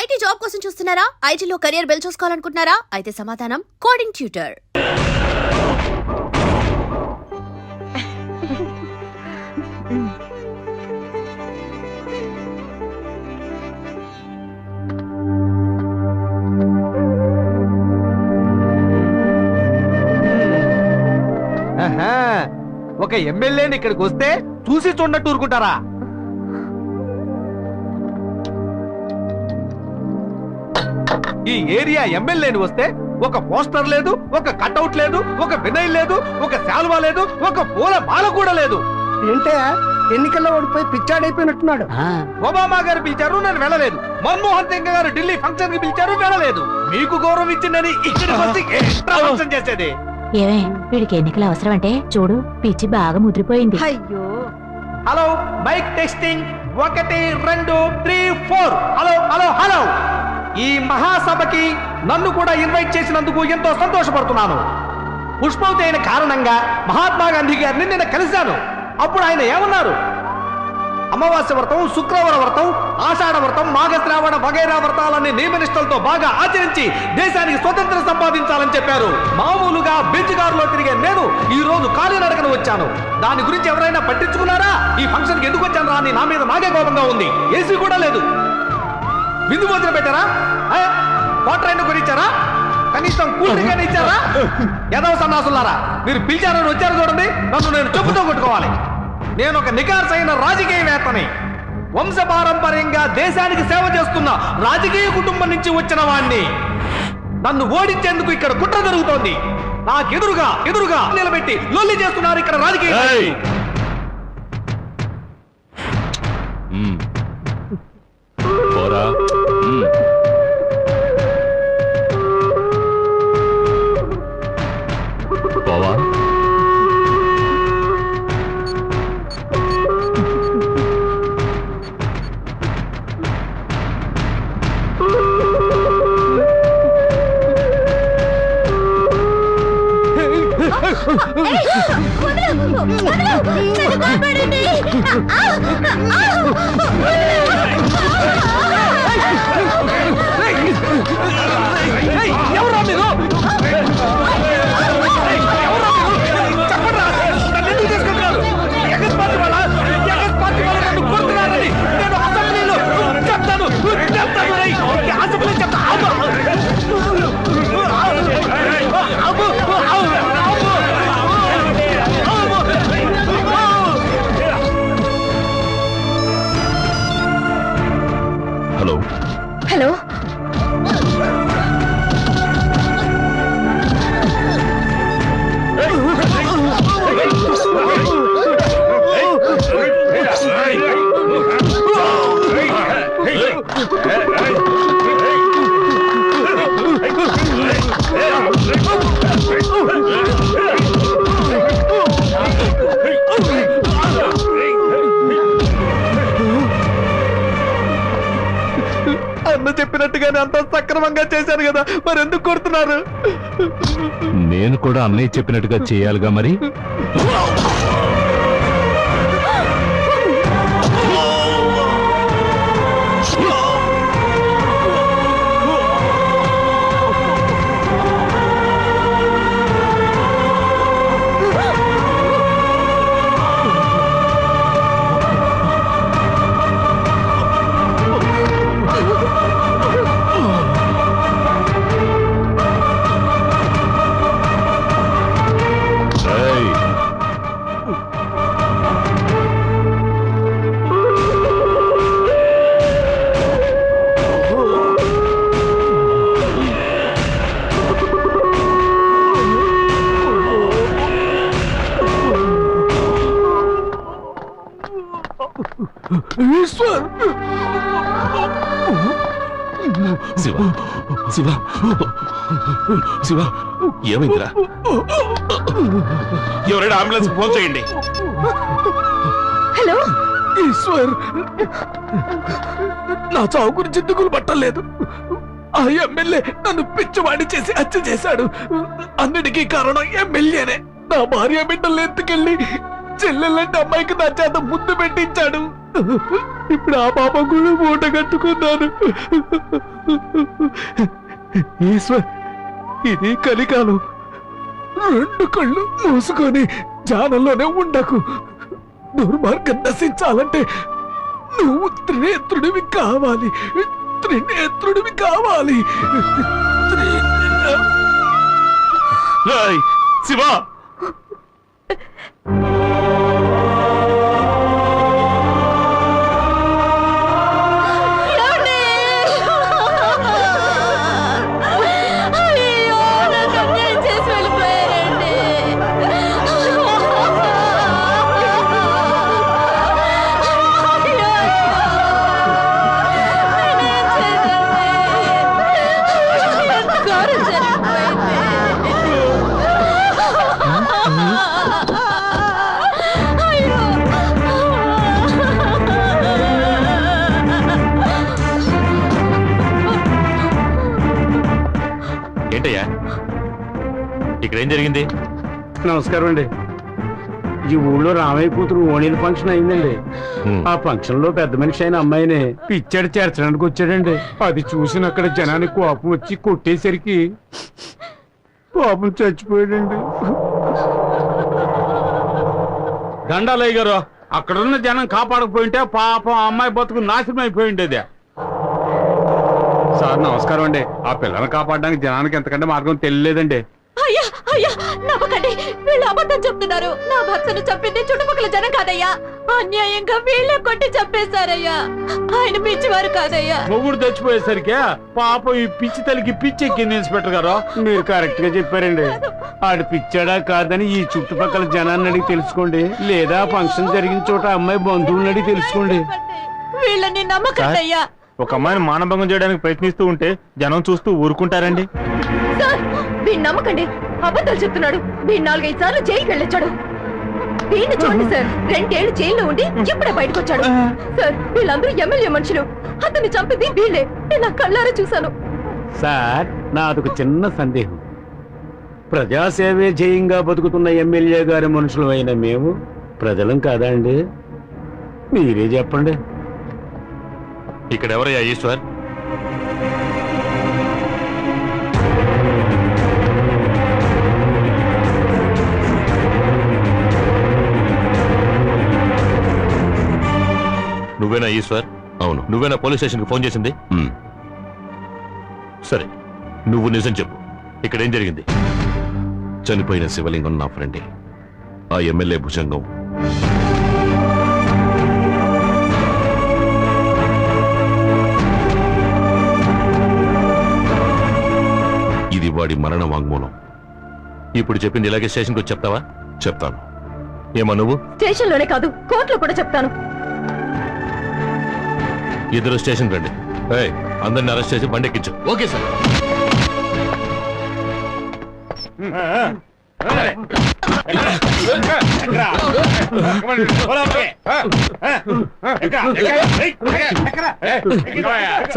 IT job కోసం చూస్తున్నారా? ఐటీలో కెరియర్ బిల్డ్ చూసుకోవాలనుకుంటున్నారా? అయితే సమాధానం కోడింగ్ ట్యూటర్. ఒక ఎమ్మెల్యేని ఇక్కడికి వస్తే చూసి చూడనట్టు ఊరుకుంటారా? ఈ ఏరియా ఎమ్మెల్యేని వస్తే ఒక పోస్టర్ లేదు ఒక కట్అవుట్ లేదు ఒక వినయ్ లేదు ఒక శాల్వా లేదు ఒక పూల మాల కూడా లేదు. ఏంటే ఎన్నికల్లో ఓడిపోయి పిచ్చాడైపోయినట్టున్నాడు ఒబామా గారు పిలిచారు నేను వెళ్ళలేదు. మన్మోహన్ సింగ్ గారు ఢిల్లీ ఫంక్షన్కి పిలిచారు వెళ్ళలేదు. మీకు గౌరవం ఇచ్చిందని ఇక్కడికి వచ్చి ఎక్స్ట్రా ఫంక్షన్ చేసేది. ఏమే వీడికి ఎన్నికలు అవసరం అంటే చూడు పిచ్చి బాగా ముదిరిపోయింది. అయ్యో. హలో మైక్ టెస్టింగ్ ఒకటి రెండు three four hello hello hello ఈ మహాసభకి నన్ను కూడా ఇన్వైట్ చేసినందుకు ఎంతో సంతోషపడుతున్నాను. పుష్పవతి అయిన కారణంగా మహాత్మా గాంధీ గారిని నిన్న కలిశాను. అప్పుడు ఆయన ఏమన్నారు? అమావాస్య వ్రతం శుక్రవార వ్రతం ఆషాఢ వ్రతం మాఘశ్రావణ వగైరా వ్రతాలన్నీ నియమనిష్టలతో బాగా ఆచరించి దేశానికి స్వతంత్రం సంపాదించాలని చెప్పారు. మామూలుగా బెంచ్ కారులో తిరిగే నేను ఈ రోజు కాలినడకన వచ్చాను. దాని గురించి ఎవరైనా పట్టించుకున్నారా? ఈ ఫంక్షన్కి ఎందుకు వచ్చాను రా అని నా మీద నాగే కోపంగా ఉంది. ఏసీ కూడా లేదు. విందు భోజనం పెట్టారా? వాటర్ అయినా కొనిచ్చారా? కనీసం కూల్ డ్రింక్ అయినా ఇచ్చారా? ఎదవ సన్నాసులారా మీరు పిలిచారని వచ్చారు చూడండి నన్ను నేను చెప్పుతో కొట్టుకోవాలి. నేను ఒక నికార్సైన రాజకీయవేత్తని. వంశపారంపర్యంగా దేశానికి సేవ చేస్తున్న రాజకీయ కుటుంబం నుంచి వచ్చిన వాణ్ణి. నన్ను ఓడించేందుకు ఇక్కడ కుట్ర జరుగుతోంది. నాకెదురుగా ఎదురుగా నిలబెట్టి లొల్లి చేస్తున్నారు ఇక్కడ రాజకీయ. పోరా. Lola. వదలు వదలు పోవా ఏయ్, అన్న చెప్పినట్టుగానే అంత సక్రమంగా చేశారు కదా మరి ఎందుకు కొడుతున్నారు? నేను కూడా అన్నయ్య చెప్పినట్టుగా చేయాలిగా మరి? ఏయ్! శివ శివ శివ ఏమైందిరా? ఎవరైనా అంబులెన్స్ ఫోన్ చేయండి. హలో? ఈశ్వర్! నా చావు గురించి దిగులు పట్టలేదు. ఆ ఎమ్మెల్యే నన్ను పిచ్చివాడి చేసి హత్య చేశాడు. అన్నిటికీ కారణం ఎమ్మెల్యేనే. నా భార్య బిడ్డలు ఎత్తుకెళ్ళి చెల్లెలంటే అమ్మాయికి నా చేత ముద్దు పెట్టించాడు. ఇప్పుడు ఆ పాప కూడా మూట కట్టుకున్నాను. ఈశ్వర్ ఇది కలికాలం. రెండు కళ్ళు మూసుకొని జానంలోనే ఉండకు. దుర్మార్గం నశించాలంటే నువ్వు త్రినేత్రుడివి కావాలి. త్రినేత్రుడివి కావాలి. శివా! రాయ్ జరిగింది? నమస్కారం అండి. ఈ ఊళ్ళో రామయ్య కూతురు ఓణీల ఫంక్షన్ అయిందండి. ఆ ఫంక్షన్లో పెద్ద మనిషి అయిన అమ్మాయిని పిచ్చాడు చేర్చడానికి వచ్చాడండి. అది చూసిన అక్కడ జనానికి కోపం వచ్చి కొట్టేసరికి పాపం చచ్చిపోయాడండి. దండాలయ్య గారు అక్కడున్న జనం కాపాడకపోయింటే పాపం ఆ అమ్మాయి బతుకు నాశనం అయిపోయిండేది. సార్ నమస్కారం అండి. ఆ పిల్లని కాపాడడానికి జనానికి ఎంతకంటే మార్గం తెలియలేదండి. అయ్యా అయ్యా నమ్మకండి వీళ్ళు అబద్ధం చెప్తున్నారు. నా భర్తను చంపింది చుట్టుపక్కల జనం కాదయ్యా. అన్యాయంగా వీళ్ళే కొట్టి చంపేశారయ్యా. ఆయన పిచ్చివారు కాదయ్యా. మొగుడు చచ్చిపోయేసరికి పాపం ఈ పిచ్చి తల్లికి పిచ్చి ఎక్కింది ఇన్స్పెక్టర్ గారు. మీరు కరెక్ట్గా చెప్పారండి. ఆడు పిచ్చాడా కాదని ఈ చుట్టుపక్కల జనాన్ని అడిగి తెలుసుకోండి. లేదా ఫంక్షన్ జరిగిన చోట అమ్మాయి బంధువులను అడిగి తెలుసుకోండి. వీళ్ళని నమ్మకండి అయ్యా. ఒక అమ్మాయిని మానభంగం చేయడానికి ప్రయత్నిస్తూ ఉంటే జనం చూస్తూ ఊరుకుంటారండి. సార్ వీళ్ళు నమ్మకండి. అబద్ధాలు చెప్తున్నాడు. వీడు నాలుగైదు సార్లు జైలుకి వెళ్ళొచ్చాడు. వీడిని చూడండి సార్. రెండేళ్ళు జైల్లో ఉండి ఇప్పుడే బయటకు వచ్చాడు సార్ వీళ్ళందరూ ఎమ్మెల్యే మనుషులు. అతన్ని చంపింది వీళ్ళే. నేను నా కళ్ళారా చూశాను. సార్ నాదొక చిన్న సందేహం. ప్రజాసేవే జయంగా బతుకుతున్న ఎమ్మెల్యే గారి మనుషులు అయిన మేము ప్రజలం కాదా అండి? మీరే చెప్పండి. ఇక్కడ ఎవరయ్యా ఈశ్వర్ నువ్వేనా ఈశ్వర్? అవును. నువ్వేనా పోలీస్ స్టేషన్కి ఫోన్ చేసింది? సరే నువ్వు నిజం చెప్పు. ఇక్కడ ఏం జరిగింది? చనిపోయిన శివలింగం నా ఫ్రెండే. ఆ ఎమ్మెల్యే భుజంగం. ఇది వాడి మరణ వాంగ్మూలం. ఇప్పుడు చెప్పింది ఇలాగే స్టేషన్కి వచ్చి చెప్తావా? చెప్తాను. ఏమా నువ్వు? స్టేషన్లోనే కాదు కోర్టులో కూడా చెప్తాను. ఇద్దరు స్టేషన్ రండి. ఏయ్, అందరిని అరెస్ట్ చేసి బండి ఎక్కించు ఓకే సార్.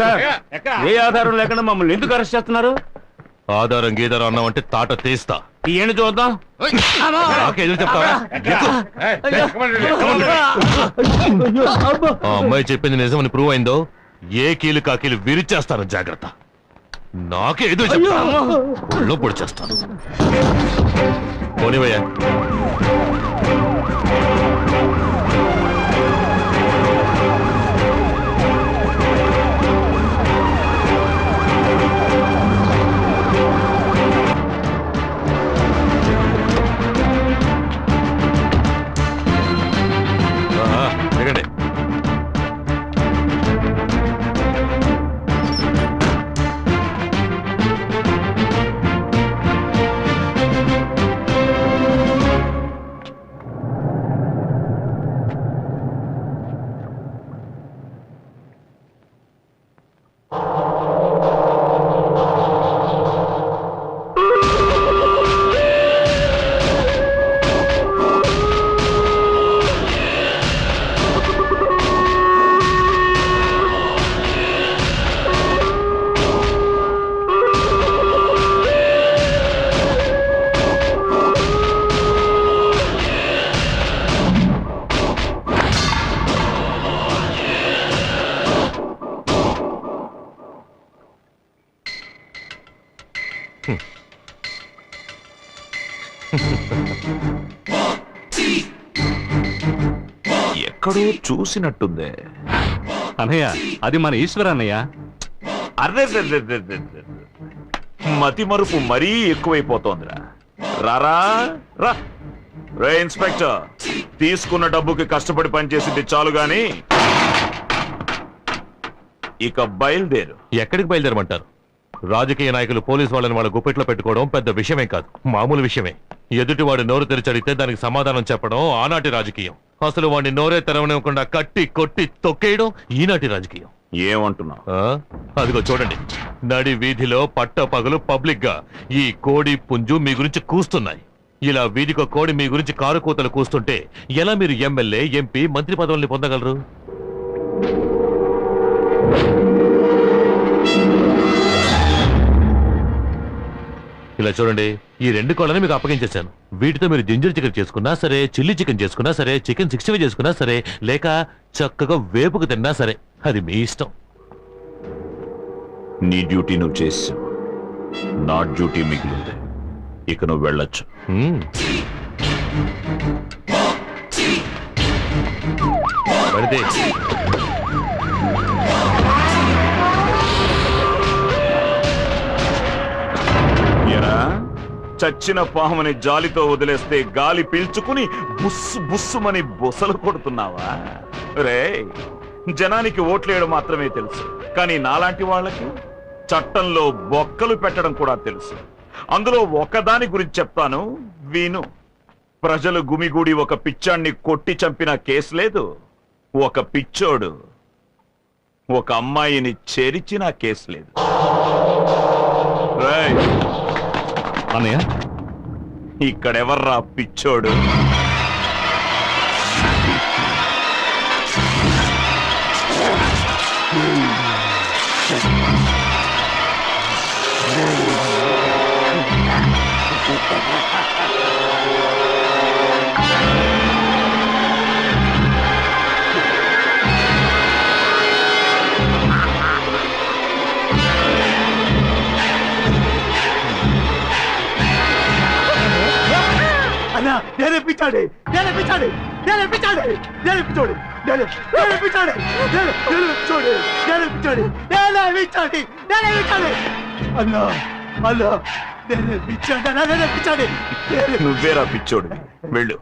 సార్ ఏ ఆధారం లేకుండా మమ్మల్ని ఎందుకు అరెస్ట్ చేస్తున్నారు? ఆధారం గీధారం అన్నావంటే తాట తీస్తా. తీయండి చూద్దాం. నాకే ఎదురు చెప్తావా? ఆ అమ్మాయి చెప్పింది నిజమని ప్రూవ్ అయిందో ఏ కీలు కాకీలు విరిచేస్తాను జాగ్రత్త. నాకే ఎదురు చెప్తా ఒళ్ళో పొడి చేస్తాను. పోనివయ్యా. చూసినట్టుందే. అన్నయ్య అది మన ఈశ్వర అన్నయ్య అర్రే మతి మరుపు మరీ ఎక్కువైపోతోందిరా. రారా రా. రే ఇన్స్పెక్టర్ తీసుకున్న డబ్బుకి కష్టపడి పనిచేసింది చాలు గాని ఇక బయలుదేరు. ఎక్కడికి బయలుదేరమంటారు? రాజకీయ నాయకులు పోలీసు వాళ్ళని వాళ్ళ గుప్పెట్లో పెట్టుకోవడం పెద్ద విషయమే కాదు. మామూలు విషయమే. ఎదుటివాడు నోరు తెరిచడితే దానికి సమాధానం చెప్పడం ఆనాటి రాజకీయం. అసలు వాడిని నోరే తెరవనివ్వకుండా కట్టి కొట్టి తొక్కేయడం ఈనాటి రాజకీయం. ఏమంటున్నావు? ఆ? అదిగో చూడండి. నడి వీధిలో పట్ట పగలు పబ్లిక్గా ఈ కోడి పుంజు మీ గురించి కూస్తున్నాయి. ఇలా వీధికో కోడి మీ గురించి కారు కూతలు కూస్తుంటే ఎలా మీరు ఎమ్మెల్యే ఎంపీ మంత్రి పదవుల్ని పొందగలరు? ఇలా చూడండి ఈ రెండు కోళ్ళని మీకు అప్పగించేశాను. వీటితో మీరు జింజర్ చికెన్ చేసుకున్నా సరే చిల్లీ చికెన్ చేసుకున్నా సరే చికెన్ సిక్స్టీ ఫైవ్ చేసుకున్నా సరే లేక చక్కగా వేపుకు తిన్నా సరే అది మీ ఇష్టం. నీ డ్యూటీ నువ్వు చేసావు నా డ్యూటీ మిగిలింది. ఇక నువ్వు వెళ్ళొచ్చు. మ్మ్. పడితే చచ్చిన పాముని జాలితో వదిలేస్తే గాలి పీల్చుకుని బుస్సు బుస్సుమని బుసలు కొడుతున్నావా? రే జనానికి ఓట్లేయడం మాత్రమే తెలుసు. కానీ నాలాంటి వాళ్ళకి చట్టంలో బొక్కలు పెట్టడం కూడా తెలుసు. అందులో ఒకదాని గురించి చెప్తాను విను. ప్రజలు గుమిగూడి ఒక పిచ్చాన్ని కొట్టి చంపిన కేసు లేదు. ఒక పిచ్చోడు ఒక అమ్మాయిని చేరిచిన కేసు లేదు. రేయ్ అన్నయ్య ఇక్కడెవర్రా పిచ్చోడు? పిచ్చాడి నేను పిచ్చాడి నేను పిచ్చాడి నేను పిచ్చోడి నేను నేను పిచ్చాడి నేను నేను పిచ్చోడి నేను పిచ్చాడి నేను పిచ్చాడి నేను పిచ్చాడి అన్నా అన్నా నేను పిచ్చాడి నేను నేనే పిచ్చాడి నువ్వేరా పిచ్చోడు వెళ్ళు.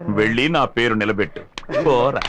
వెళ్ళి నా పేరు నిలబెట్టు. పోరా.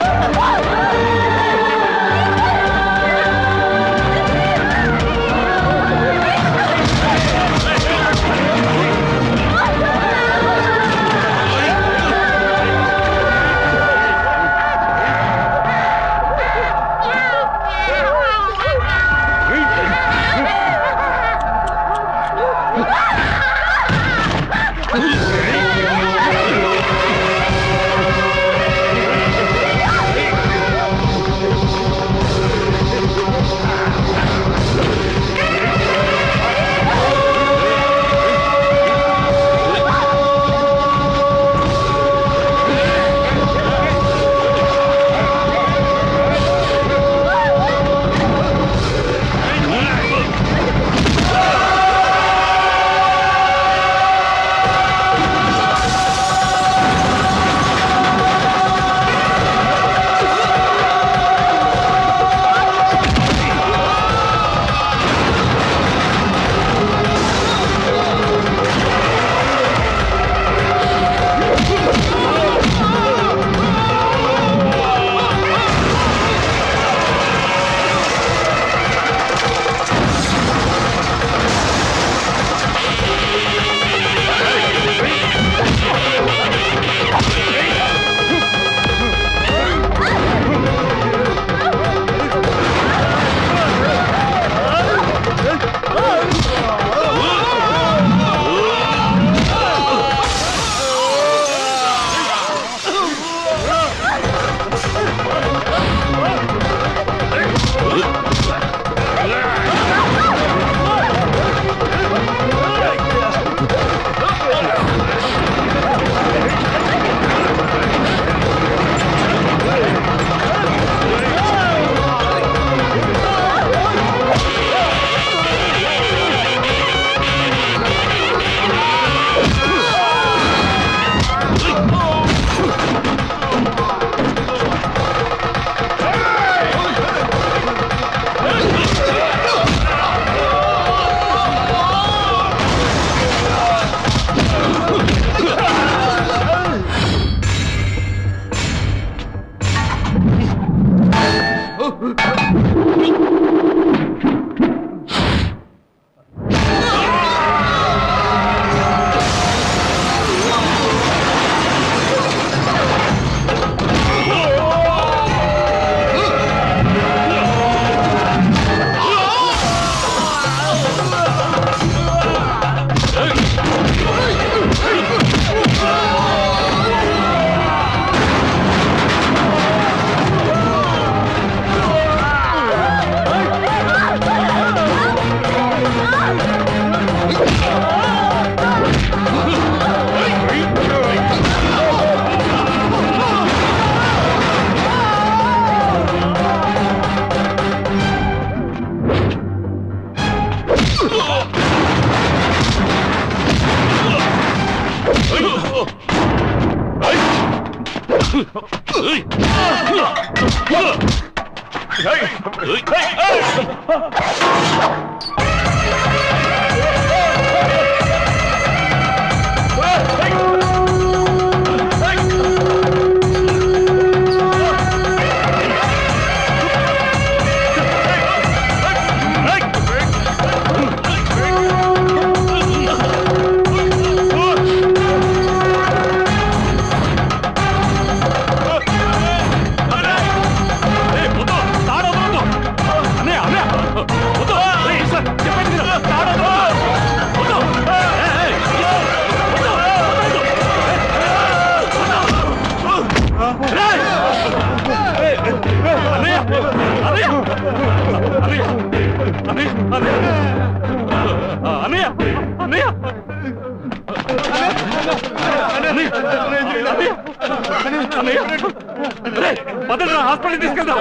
హాస్పిటల్ తీసుకెళ్దాం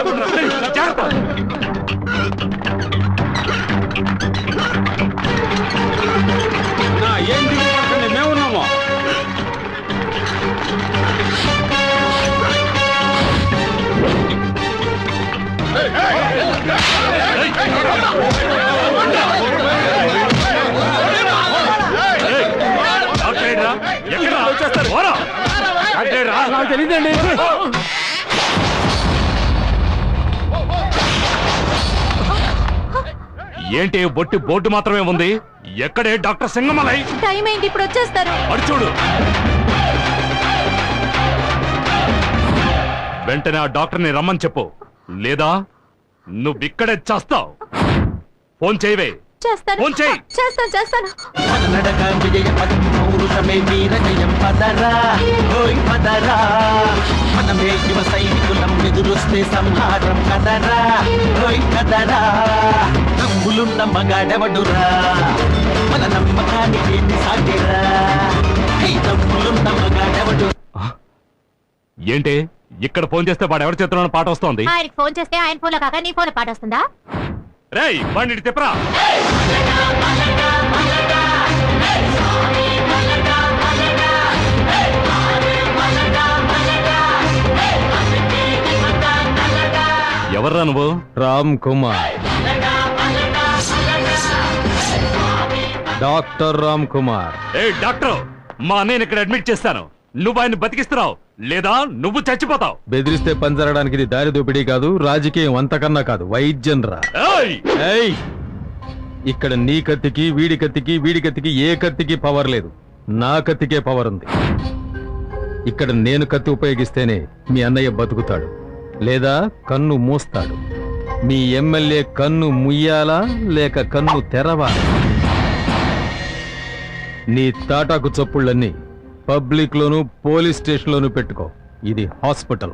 జాగ్రత్త ఏం దిగులు మేమున్నాము నాకు తెలియదండి ఏంటి బొట్టి బోర్డు మాత్రమే ఉంది? ఎక్కడే డాక్టర్ సింగమలై? టైం అయింది ఇప్పుడు వచ్చేస్తారు. అడు చూడు. వెంటనే ఆ డాక్టర్ని రమ్మని చెప్పు. లేదా నువ్విక్కడే చేస్తావు. ఫోన్ చేయవే. చేస్తాను. ఫోన్ చేయి చేస్తాను చేస్తాను. నడక విజయ పదం పౌరుషమే వీర జయం పదరా ఓయ్ పదరా. మనమే యువ సైనికులం ఎదురొస్తే సంహారం కదరా. ఓయ్ కదరా. నమ్ములున్న మగాడెవడురా? మన నమ్మకానికి ఏంటి సాటిరా ఈ నమ్ములున్న మగాడెవడు? ఏంటి? ఇక్కడ ఫోన్ చేస్తే వాడు ఎవరి చేతిలో పాట వస్తోంది? ఆయనకి ఫోన్ చేస్తే ఆయన ఫోన్లో కాక నీ ఫోన్ పాట వస్తుందా? రేయ్ బండి తిప్పరా. ఎవర్రా నువ్వు? రామ్ కుమార్. డాక్టర్ రామ్ కుమార్. ఏ డాక్టర్ మా అన్నయ్యని ఇక్కడ అడ్మిట్ చేస్తాను. నువ్వు ఆయన బతికిస్తున్నావు లేదా నువ్వు చచ్చిపోతావు. బెదిరిస్తే పంజరడానికి ఇది దారి దోపిడీ కాదు రాజకీయం అంతకన్నా కాదు. వైద్యం రా. ఏయ్! ఇక్కడ నీ కత్తికి వీడి కత్తికి వీడి కత్తికి ఏ కత్తికి పవర్ లేదు. నా కత్తికే పవర్ ఉంది. ఇక్కడ నేను కత్తి ఉపయోగిస్తేనే మీ అన్నయ్య బతుకుతాడు. లేదా కన్ను మూస్తాడు. మీ ఎమ్మెల్యే కన్ను ముయ్యాలా లేక కన్ను తెరవాలా? నీ తాటాకు చప్పుళ్ళన్నీ పబ్లిక్ లోను పోలీస్ స్టేషన్ లోను పెట్టుకో. ఇది హాస్పిటల్.